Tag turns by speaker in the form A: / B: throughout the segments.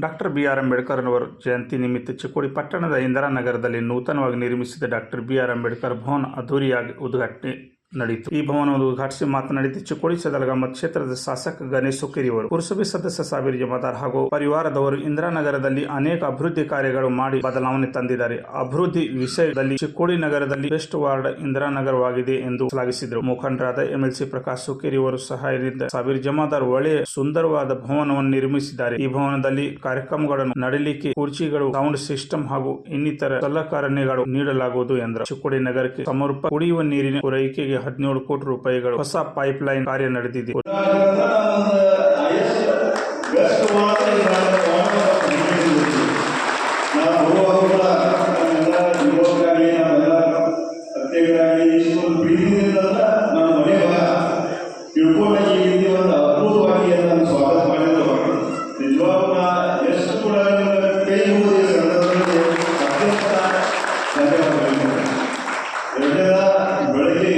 A: Doctor B R Ambedkar ಅವರ ಜಯಂತಿ ನಿಮಿತ್ತ ಚಿಕ್ಕೋಡಿ ಪಟ್ಟಣದ ಇಂದಿರಾನಗರದಲ್ಲಿ ನೂತನವಾಗಿ ನಿರ್ಮಿಸಿದ doctor B R Ambedkar Bhavan ಅದ್ದೂರಿಯಾಗಿ ಉದ್ಘಾಟನೆ ನಡೆಯಿತು ಈ ಭವನವನ್ನು ಉದ್ಘಾಟಿಸಿ ಮಾತನಾಡಿದ ಚಿಕ್ಕೋಡಿ ಸದಲಗಾಮ ಕ್ಷೇತ್ರದ ಶಾಸಕ ಗಣೇಶ್ ಸುಕೇರಿ ಅವರು ಪುರಸಭೆ ಸದಸ್ಯ ಸಾವಿರ ಜಮಾದಾರ್ ಹಾಗೂ ಪರಿವಾರದವರು ಇಂದಿರಾನಗರದಲ್ಲಿ ಅನೇಕ ಅಭಿವೃದ್ಧಿ ಕಾರ್ಯಗಳು ಮಾಡಿ ಬದಲಾವಣೆ ತಂದಿದ್ದಾರೆ. ಅಭಿವೃದ್ಧಿ ವಿಷಯದಲ್ಲಿ ಚಿಕ್ಕೋಡಿ ನಗರದಲ್ಲಿ ಬೆಸ್ಟ್ ವಾರ್ಡ್ ಇಂದಿರಾನಗರವಾಗಿದೆ ಎಂದು ಶ್ಲಾಘಿಸಿದರು. ಮುಖಂಡರಾದ ಎಂಎಲ್ಸಿ ಪ್ರಕಾಶ್ ಸುಕೇರಿ ಅವರು ಸಹಾಯದಿಂದ ಸಾವಿರ ಜಮಾದಾರ್ ಒಳ್ಳೆಯ ಸುಂದರವಾದ ಭವನವನ್ನು ನಿರ್ಮಿಸಿದ್ದಾರೆ. ಈ ಭವನದಲ್ಲಿ ಕಾರ್ಯಕ್ರಮಗಳನ್ನು ನಡೆಯಲಿಕ್ಕೆ ಕುರ್ಚಿಗಳು, ಸೌಂಡ್ ಸಿಸ್ಟಮ್ ಹಾಗೂ ಇನ್ನಿತರ ಸಲಕರಣೆಗಳು ನೀಡಲಾಗುವುದು ಎಂದರು. ಚಿಕ್ಕೋಡಿ ನಗರಕ್ಕೆ ಸಮರ್ಪ ಕುಡಿಯುವ ನೀರಿನ ಪೂರೈಕೆಗೆ ಹದಿನೇಳು ಕೋಟಿ ರೂಪಾಯಿಗಳು ಹೊಸ ಪೈಪ್ ಲೈನ್ ಕಾರ್ಯ ನಡೆದಿದೆ.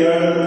B: Yeah.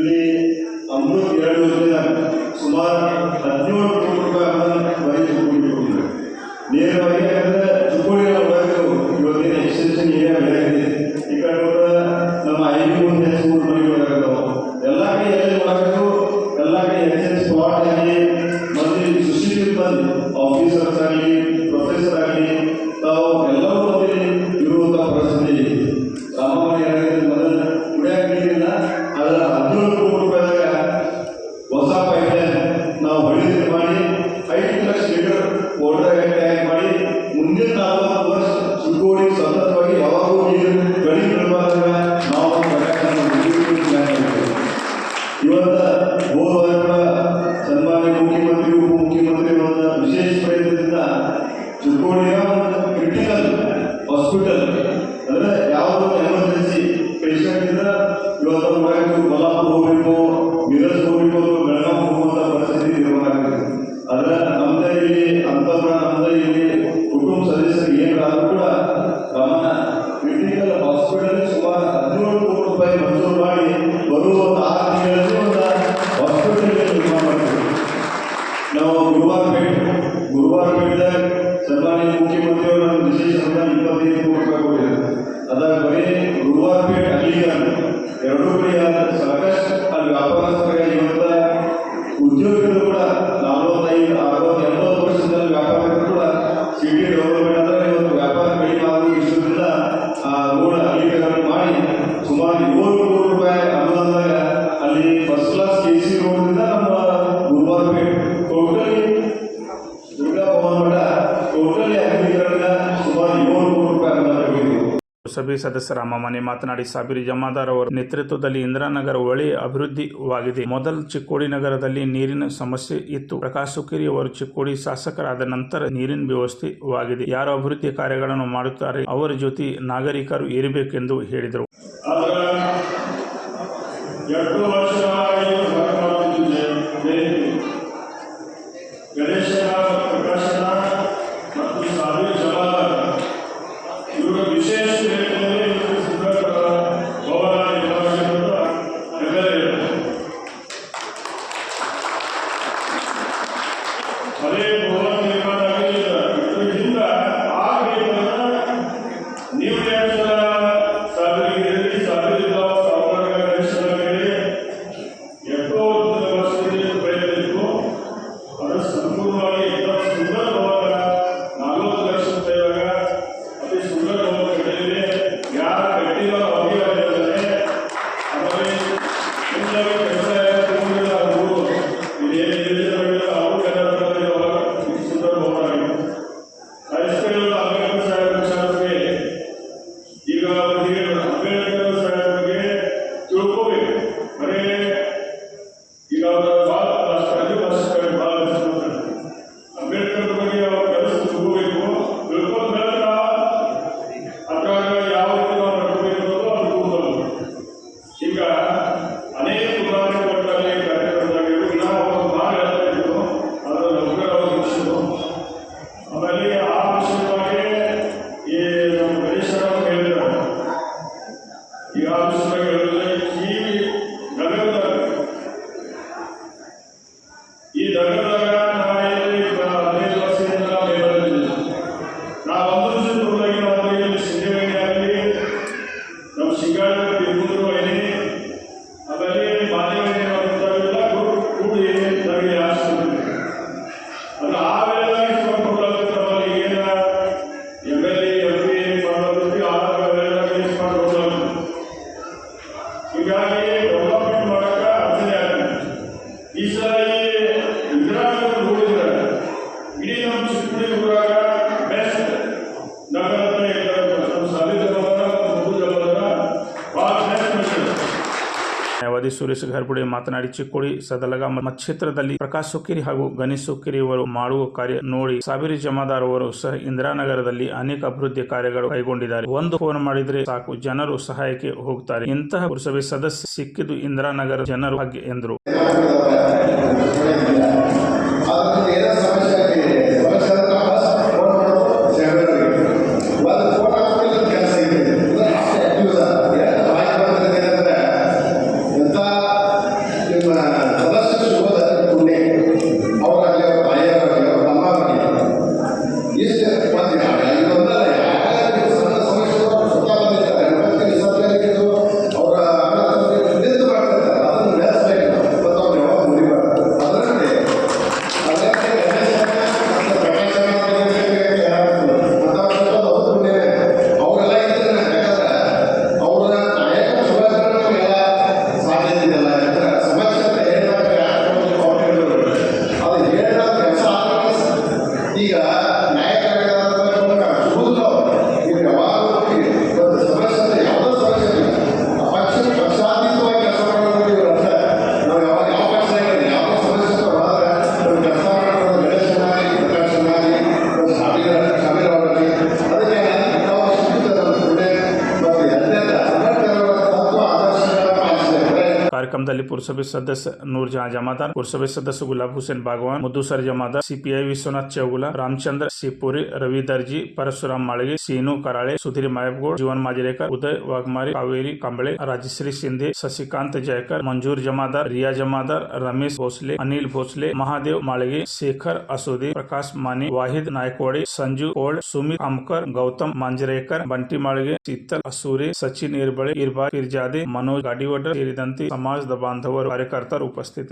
B: ಇಲ್ಲಿ ಅಮೃತ್ ಎರಡು ಯೋಜನೆ ಸುಮಾರು ಹದಿನೇಳು ಕೋಟಿ ರೂಪಾಯಿ ಬರೀ ನೇರವಾಗಿ ಯಾಕಂದ್ರೆ ಚಿಕ್ಕೋಡಿ ಒಳಗೆ ಇವತ್ತಿನ ಎಕ್ಸ್ಟೆನ್ಷನ್ ಏರಿಯಾ ಬೆಳೆದಿದೆ ಈ ಕಡೆ ನಮ್ಮ ಐ ಬಿ ಒಂದು ಹೆಚ್ಚು ಮೂರು ಎಲ್ಲ ಕಡೆ ಎಲ್ಲಿ ಮಾಡಬೇಕು ಎಲ್ಲ ಕಡೆ ಹೆಚ್ಚು ಸ್ಪಾಟ್ ಆಗಿ ಮಂದಿ ಸುಶೀಲ್ ಬಂದು ಆಫೀಸರ್ಸ್ ಆಗಲಿ ಕ್ರಿಟಿಕಲ್ ಹಾಸ್ಪಿಟಲ್ ಅಂದ್ರೆ ಯಾವ್ದು ಎಮರ್ಜೆನ್ಸಿ ಪೇಷಂಟ್ ಇದ್ರೆ ಇವತ್ತು ಮಾಡಬೇಕು ಕೊಲ್ಲಾಪುರ ಹೋಗ್ಬೇಕು ಮಿರಜ್ ಹೋಗ್ಬೇಕು ಅಥವಾ ಹೋಗುವಂತ ಪರಿಸ್ಥಿತಿ ನಿರ್ಮಾಣ ಆಗಿದೆ. ಆದ್ರೆ ನಮ್ದೇ ಇಲ್ಲಿ ಅಂತರ್ ನಮ್ದೇ ಇಲ್ಲಿ ಕುಟುಂಬ ಸದಸ್ಯರು ಏನಾದ್ರೂ ಕೂಡ ಗಮನ ಕ್ರಿಟಿಕಲ್ ಹಾಸ್ಪಿಟಲ್ ಸುಮಾರು ಹದಿನೇಳು ಕೋಟಿ ರೂಪಾಯಿ ಮಂಜೂರು
A: ಸಭೆ ಸದಸ್ಯರ ಅಮ್ಮಮನೆ ಮಾತನಾಡಿ, ಸಾಬಿರಿ ಜಮಾದಾರ್ ಅವರ ನೇತೃತ್ವದಲ್ಲಿ ಇಂದಿರಾನಗರ ಒಳಿ ಅಭಿವೃದ್ಧಿವಾಗಿದೆ. ಮೊದಲ ಚಿಕ್ಕೋಡಿ ನಗರದಲ್ಲಿ ನೀರಿನ ಸಮಸ್ಯೆ ಇತ್ತು. ಪ್ರಕಾಶ್ ಸುಕೇರಿ ಅವರು ಚಿಕ್ಕೋಡಿ ಶಾಸಕರಾದ ನಂತರ ನೀರಿನ ವ್ಯವಸ್ಥೆವಾಗಿದೆ. ಯಾರು ಅಭಿವೃದ್ಧಿ ಕಾರ್ಯಗಳನ್ನು ಮಾಡುತ್ತಾರೆ, ಅವರ ಜೊತೆ ನಾಗರಿಕರು ಇರಬೇಕೆಂದು ಹೇಳಿದರು.
C: ಎರಡು ವರ್ಷ దేవుడు
A: ನ್ಯಾಯವಾದಿ ಸುರೇಶ್ ಘರ್ಬುಡೆ ಮಾತನಾಡಿ, ಚಿಕ್ಕೋಡಿ ಸದಲಗ ಕ್ಷೇತ್ರದಲ್ಲಿ ಪ್ರಕಾಶ್ ಸುಕ್ಕಿರಿ ಹಾಗೂ ಗಣೇಶ್ ಸುಕ್ಕಿರಿ ಅವರು ಮಾಡುವ ಕಾರ್ಯ ನೋಡಿ ಸಾಬಿರಿ ಜಮಾದಾರ್ ಅವರು ಸಹ ಇಂದಿರಾನಗರದಲ್ಲಿ ಅನೇಕ ಅಭಿವೃದ್ಧಿ ಕಾರ್ಯಗಳು ಕೈಗೊಂಡಿದ್ದಾರೆ. ಒಂದು ಫೋನ್ ಮಾಡಿದ್ರೆ ಸಾಕು, ಜನರು ಸಹಾಯಕ್ಕೆ ಹೋಗುತ್ತಾರೆ ಇಂತಹ ಪುರಸಭೆ ಸದಸ್ಯ ಸಿಕ್ಕಿದ್ದು ಇಂದಿರಾನಗರ ಜನರು ಎಂದರು.
D: ಸಮಸ್ಯೆ
A: कमद पुरसभा सदस्य नूरजहां जमादार, पुरसभा सदस्य गुलाब हुसैन बागवान, मधुसर जमादार, सीपीआई विश्वनाथ चौगुला, रामचंद्र सिपुरी, रवि दर्जी, परशुराम माळगे, सीनू कराळे, सुधीर मायबगोड जीवन माजरेकर, उदय वाघमारे, कावेरी कांबळे, राजश्री शिंदे, शशिकांत जयकर, मंजूर जमादार, रिया जमादार, रमेश भोसले, अनिल भोसले, महादेव मालगे शेखर असोदे, प्रकाश माने, वाहिद नायकवाडे, संजू कोळ, सुमित आमकर, गौतम मांजरेकर, बंटी मालगे शीतल असूरी, सचिन इरबड़े इरबा पिरजादे मनोज गाडीवडर ಸೇರಿದಂತೆ बांधवर कार्यकर्ता उपस्थित